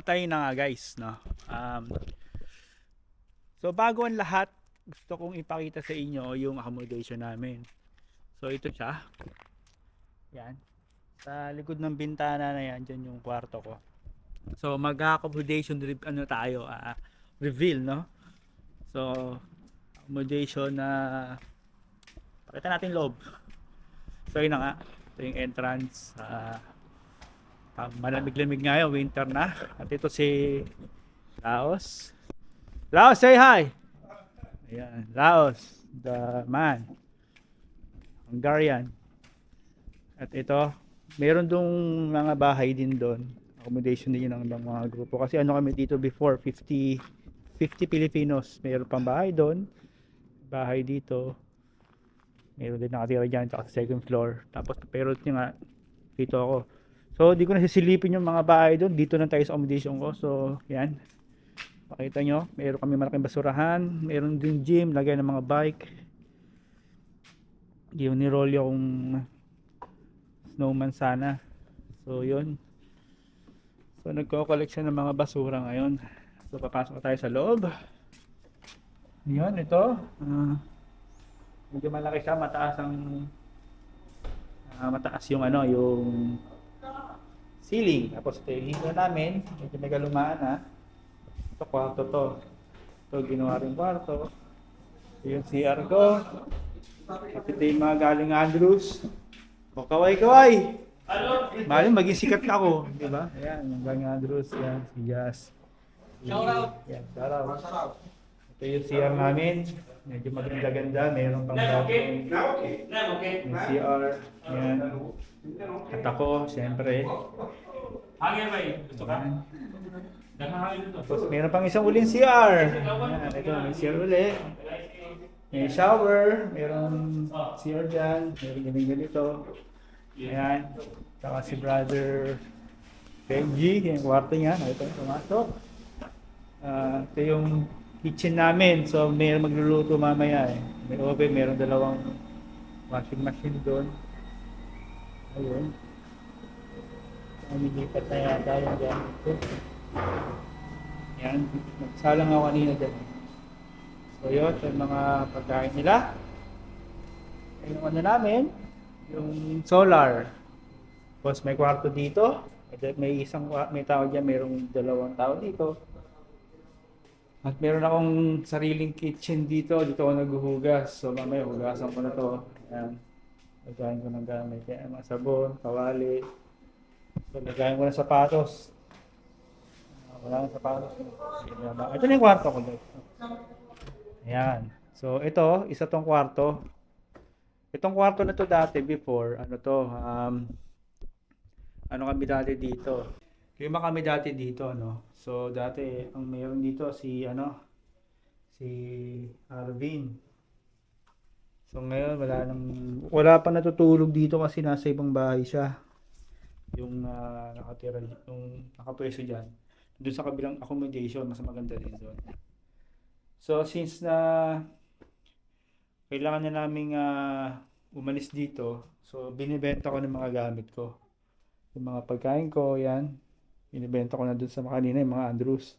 At na nga guys, no. Um, so bago ang lahat, gusto kong ipakita sa inyo yung accommodation namin. So ito siya. Yan. Sa likod ng bintana na yan, dyan yung kwarto ko. So mag-accommodation ano tayo, ah, reveal, no? So accommodation na pakita natin loob. So yun na nga. Ito yung entrance. ah Ah, malamig-lamig ngayon, winter na. At ito si Laos. Laos, say hi! Ayan, Laos, the man. Hungarian. At ito, meron dong mga bahay din doon. Accommodation din yun ng mga grupo. Kasi ano kami dito before, 50, 50 Filipinos. Meron pang bahay doon. Bahay dito. Meron din nakatira dyan, sa second floor. Tapos, pero yun nga, dito ako. So, di ko na sisilipin yung mga bahay doon. Dito lang tayo sa accommodation ko. So, yan. Makita nyo, meron kami malaking basurahan. Meron din gym, lagay ng mga bike. Yung ni-roll yung snowman sana. So, yun. So, nagko-collect siya ng mga basura ngayon. So, papasok tayo sa loob. Yun, ito. Ah, medyo malaki siya. Mataas ang ah, mataas yung ano, yung ceiling. Tapos ito yung linya namin. Medyo may kalumaan ha. Ito kwarto to. Ito ginawa rin kwarto. Ito yung CR ko. At ito yung mga galing Andrews. O kaway kaway! Maling maging sikat na ako. Di ba? Ayan, yung galing Andrews. Yan, si Jazz. Shout out! Yan, shout out. Ito yung CR namin. Medyo maganda-ganda. Meron pang bagong yung CR. Yan. At ako, siyempre. Hangin ba eh? Gusto ka? Yan. Nakahangin ito. Tapos meron pang isang uling CR. Yan, ito, may CR uli. May shower, meron CR dyan, meron din ganito. Ayan. Saka si brother Benji, yung kwarto niya, ito pumasok. Ah, ito yung kitchen namin, so may magluluto mamaya eh. May oven, meron dalawang washing machine doon. Ayun. Namilipat na yata yung gamit ko. Yan. Nagsalang ako kanina dyan. So yun, yung mga pagkain nila. Ayun ano namin, yung solar. Tapos may kwarto dito. May- isang may tao dyan, mayroong dalawang tao dito. At meron akong sariling kitchen dito. Dito ako naghuhugas. So mamaya hugasan ko na to. Ayan. Lagayin ko ng gamit. Yan, mga sabon, kawali. So lagayin ko ng sapatos. Wala nang sapatos. Ayan? Ito na yung kwarto ko. Ayan. So ito, isa tong kwarto. Itong kwarto na to dati before, ano to, um, ano kami dati dito. Lima kami dati dito, no. So dati ang mayroon dito si ano si Arvin. So ngayon wala nang wala pa natutulog dito kasi nasa ibang bahay siya. Yung ah, nakatira yung nakapwesto diyan. Doon sa kabilang accommodation, mas maganda din doon. So since na kailangan na naming ah, umalis dito, so binibenta ko ng mga gamit ko. Yung mga pagkain ko, yan. Binibenta ko na dun sa kanina, yung mga Andrews.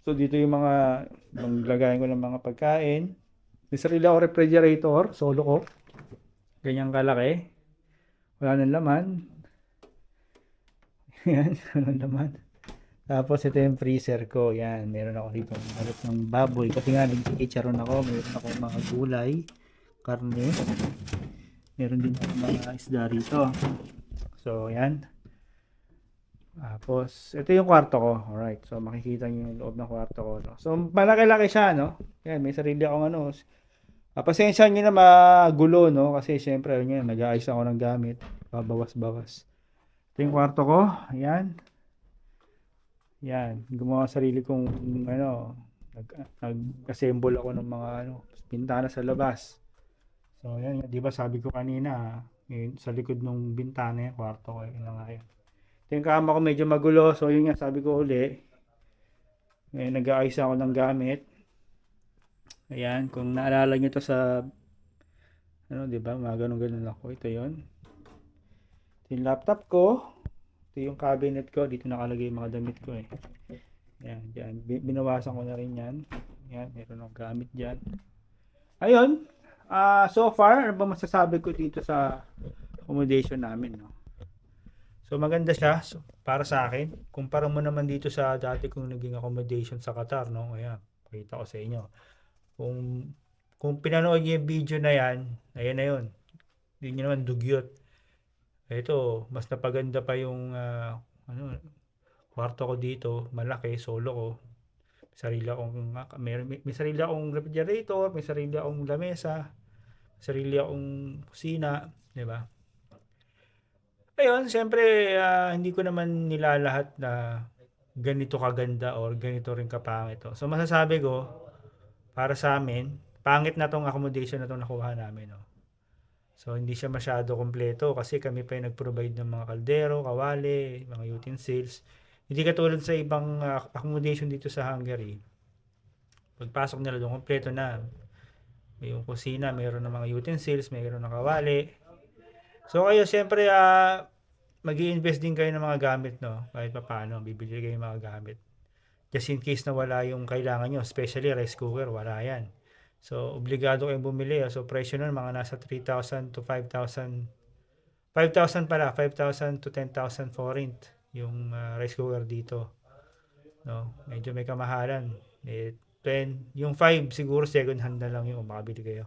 So dito yung mga maglagayin ko ng mga pagkain. May sarili ako refrigerator, solo ko. Ganyang kalaki. Wala nang laman. Yan, walang laman. Tapos ito yung freezer ko. Yan, meron ako dito balot ng baboy. Kasi nga nag-chicharon ako. Meron ako mga gulay, karne. Meron din ako mga isda rito. So, yan. Tapos, ito yung kwarto ko. Alright. So, makikita niyo yung loob ng kwarto ko. No? So, malaki-laki siya, no? Yan, may sarili akong ano. Ah, pasensya niyo na magulo, no? Kasi, syempre, yun, nag-aayos ako ng gamit. Babawas-bawas. Ito yung kwarto ko. Ayan. Yan. Gumawa sarili kong, ano, nag, nag-assemble ako ng mga, ano, bintana sa labas. So, yan. Di ba sabi ko kanina, yun, sa likod ng bintana yung kwarto ko. Yun na nga yun. Yung kama ko medyo magulo. So, yun nga, sabi ko uli. Eh, nag-aayos ako ng gamit. Ayan, kung naalala nyo to sa ano, di ba? Mga ganun-ganun ako. Ito yon Ito yung laptop ko. Ito yung cabinet ko. Dito nakalagay yung mga damit ko eh. Yan, dyan. Bi- Binawasan ko na rin yan. Yan, meron akong gamit dyan. Ayun, ah so far, ano ba masasabi ko dito sa accommodation namin, no? So maganda siya so, para sa akin. Kumpara mo naman dito sa dati kong naging accommodation sa Qatar, no? Ayan, pakita ko sa inyo. Kung kung pinanood niyo yung video na yan, ayan na yun. Hindi niyo naman dugyot. Ito, mas napaganda pa yung ah, ano, kwarto ko dito, malaki, solo ko. May sarili akong, may, may, may sarili akong refrigerator, may sarili akong lamesa, may sarili akong kusina, di ba? Ayun, siyempre, ah, hindi ko naman nilalahat na ganito kaganda or ganito rin kapangit. to. So, masasabi ko, para sa amin, pangit na tong accommodation na tong nakuha namin. No? So, hindi siya masyado kompleto kasi kami pa yung nag-provide ng mga kaldero, kawali, mga utensils. Hindi katulad sa ibang ah, accommodation dito sa Hungary. Pagpasok nila doon, kompleto na. May yung kusina, mayroon ng mga utensils, mayroon ng kawali. So kayo, siyempre, ah mag invest din kayo ng mga gamit, no? Kahit pa paano, bibili kayo ng mga gamit. Just in case na wala yung kailangan nyo, especially rice cooker, wala yan. So, obligado kayong bumili. ah. So, presyo nun, mga nasa 3,000 to 5,000. 5,000 pala, 5,000 to 10,000 forint yung ah, rice cooker dito. No, medyo may kamahalan. Eh, 10, yung 5 siguro second hand na lang yung makabili kayo.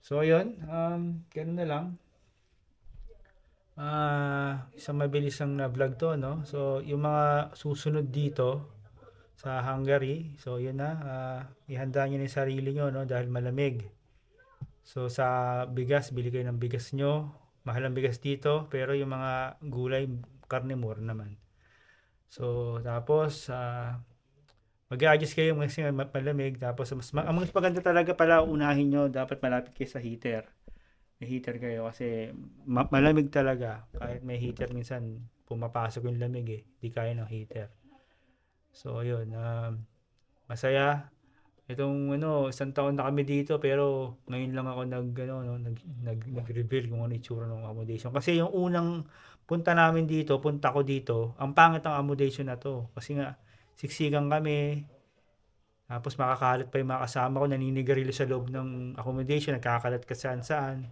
So, yun. Um, ganun na lang. Ah, isang mabilis ang na vlog to, no? So, yung mga susunod dito sa Hungary, so yun na, ah, ihanda niyo na sarili nyo, no? Dahil malamig. So, sa bigas, bili kayo ng bigas nyo. Mahal ang bigas dito, pero yung mga gulay, karne mura naman. So, tapos, ah, mag-adjust kayo kasi ma- malamig. Tapos, mas, ma- ang mas maganda talaga pala, unahin nyo, dapat malapit kayo sa heater. May heater kayo kasi ma- malamig talaga. Kahit may heater, minsan pumapasok yung lamig eh. Di kaya ng heater. So, yun. Um, masaya. Itong ano, isang taon na kami dito pero ngayon lang ako nag ano, no, nag, nag nag-reveal kung ano itsura ng accommodation. Kasi yung unang punta namin dito, punta ko dito, ang pangit ng accommodation na to. Kasi nga siksikan kami. Tapos makakalat pa yung mga kasama ko, naninigarilyo sa loob ng accommodation, nagkakalat ka saan saan.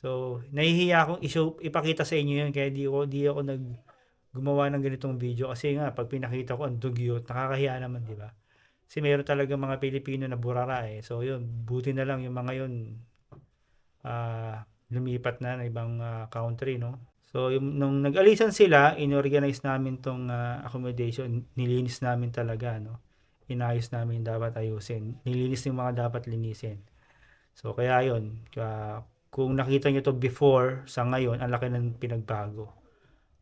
So, nahihiya akong i-show, ipakita sa inyo yun, kaya di ako, di ako nag gumawa ng ganitong video kasi nga pag pinakita ko ang dugyot, nakakahiya naman, di ba? Kasi meron talaga mga Pilipino na burara eh. So yun, buti na lang yung mga yun ah lumipat na ng ibang ah, country, no? So yung, nung nag-alisan sila, inorganize namin tong ah, accommodation, nilinis namin talaga, no? Inayos namin dapat ayusin. Nilinis yung mga dapat linisin. So kaya yun, ah, kung nakita nyo to before sa ngayon, ang laki ng pinagbago.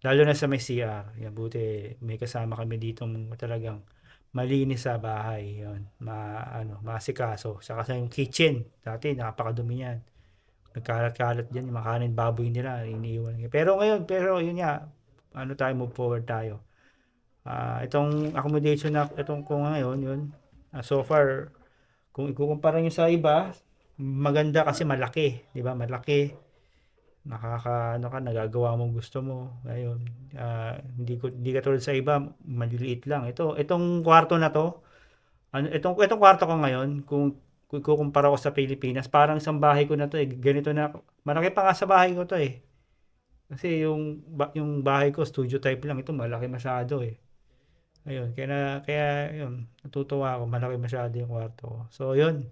Lalo na sa may CR. Yan, buti may kasama kami dito talagang malinis sa bahay. Yun, ma, ano, masikaso. Saka sa yung kitchen, dati napakadumi yan. Nagkalat-kalat dyan, yung makanin baboy nila, iniiwan. Pero ngayon, pero yun nga, ano tayo, move forward tayo. Ah, itong accommodation na, itong ko ngayon, yun, ah, so far, kung ikukumpara nyo sa iba, maganda kasi malaki, di ba? Malaki. Nakaka ano ka nagagawa mo gusto mo. Ayun. ah, hindi ko hindi katulad sa iba, maliliit lang. Ito, itong kwarto na to, ano itong itong kwarto ko ngayon, kung kung ikukumpara ko sa Pilipinas, parang isang bahay ko na to eh. Ganito na malaki pa nga sa bahay ko to eh. Kasi yung yung bahay ko studio type lang ito, malaki masyado eh. Ayun, kaya kaya yun, natutuwa ako, malaki masyado yung kwarto ko. So, yun.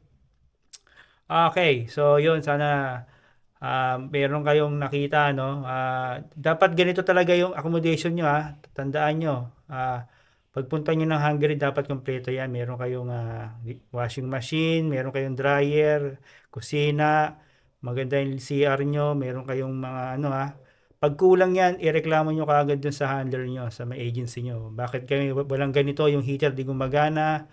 Okay, so yun, sana ah, meron kayong nakita, no? Ah, dapat ganito talaga yung accommodation nyo, ha? Tandaan nyo. Ah, pagpunta nyo ng Hungary, dapat kompleto yan. Meron kayong ah, washing machine, meron kayong dryer, kusina, maganda yung CR nyo, meron kayong mga ano, ha? Pag kulang yan, ireklamo nyo kaagad dun sa handler nyo, sa may agency nyo. Bakit kami walang ganito, yung heater di gumagana,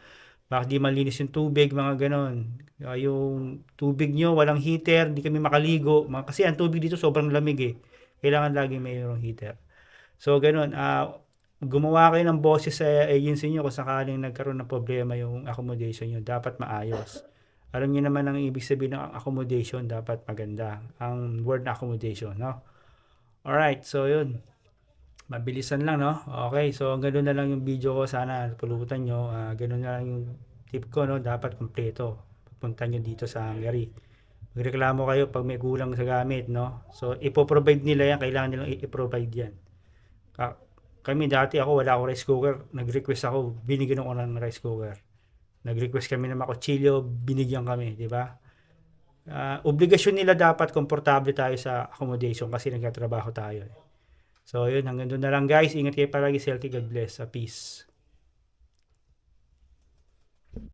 bakit di malinis yung tubig, mga ganon. Ah, yung tubig nyo, walang heater, hindi kami makaligo. Mga, kasi ang tubig dito sobrang lamig eh. Kailangan lagi mayroong heater. So, ganun. ah gumawa kayo ng boses sa agency nyo kung sakaling nagkaroon ng problema yung accommodation nyo. Dapat maayos. Alam niyo naman ang ibig sabihin ng accommodation, dapat maganda. Ang word na accommodation, no? Alright, so yun. Mabilisan lang, no? Okay, so ganun na lang yung video ko. Sana pulutan nyo. Ah, ganun na lang yung tip ko, no? Dapat kompleto. Pagpunta nyo dito sa Hungary. Magreklamo kayo pag may kulang sa gamit, no? So, ipoprovide nila yan. Kailangan nilang i-provide yan. Ka- kami dati ako, wala akong rice cooker. Nag-request ako, binigyan ako ng rice cooker. Nag-request kami ng makutsilyo, binigyan kami, di ba? Ah, obligasyon nila dapat komportable tayo sa accommodation kasi nagtatrabaho tayo. eh. So, yun, hanggang doon na lang guys. Ingat kayo palagi, Celtic. God bless. Ah, Peace.